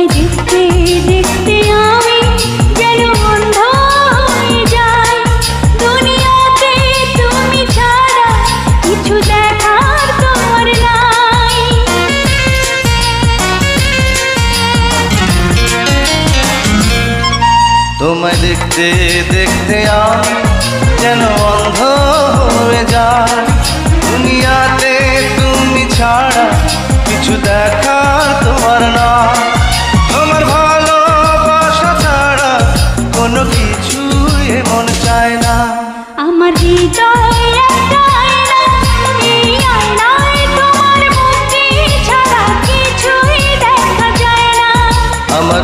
তোমায় দেখতে দেখতে যেন অন্ধ হয়ে যাই। তুমি দেখতে দেখতে আমি যেন অন্ধ হয়ে দুনিয়াতে তুমি ছাড়া কিছু দেখার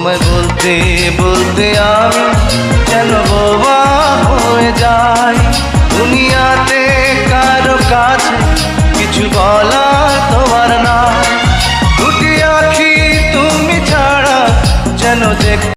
তোমায় বলতে বলতে আমি যেন বোবা হয়ে যাই দুনিয়াতে কারও কাছে কিছু বলা